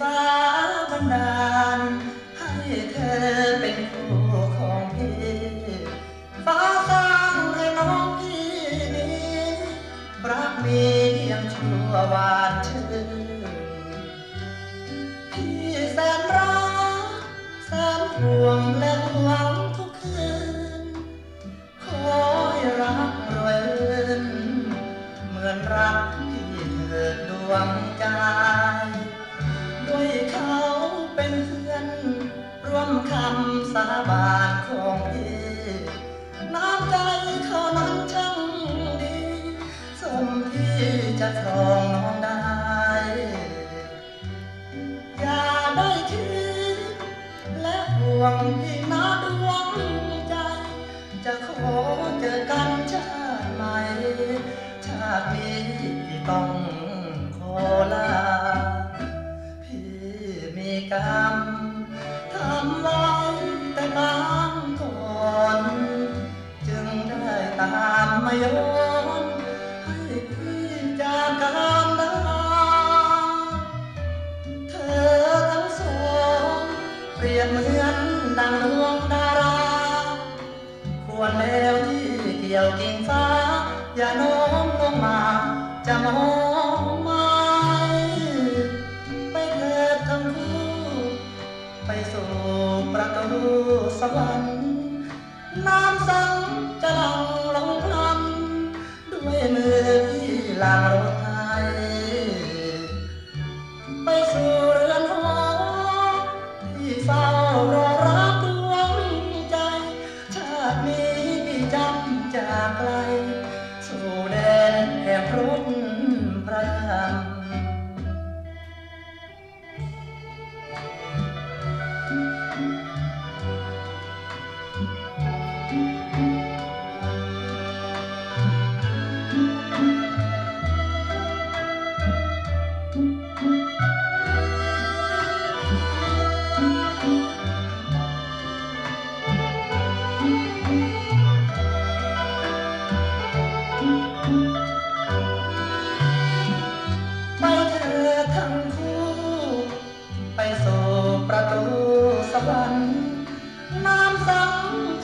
ฟ้าบันดาล ให้เธอเป็นคู่ของพี่ฟ้าสร้างให้น้องพี่นี้รักมีเพียงชั่ววานชื่นพี่แสนรักแสนห่วงและหวัง คำสาบานของพี่น้ำใจเขานั้นช่างดีสมที่จะครองน้องได้ อย่าได้คิดและห่วงพี่ ยอนให้พี่จากกันได้เธอทั้งสองเปรียบเหมือนดังดวงดารา ควรแล้วที่เกี่ยวกิ่งฟ้า อย่าโน้มลงมาจะมองไม่ไปเถิดทั้งคู่ไปสู่ประตูสวรรค์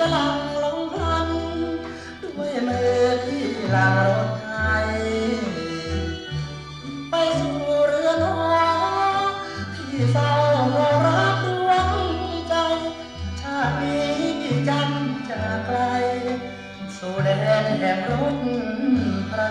จะหลังลงพลันด้วยมือที่หลังรถไทยไปสู่เรือนหอที่เฝ้ารอรับดวงใจ ชาตินี้พี่จำจากไกล สู่แดนแห่งรถพระ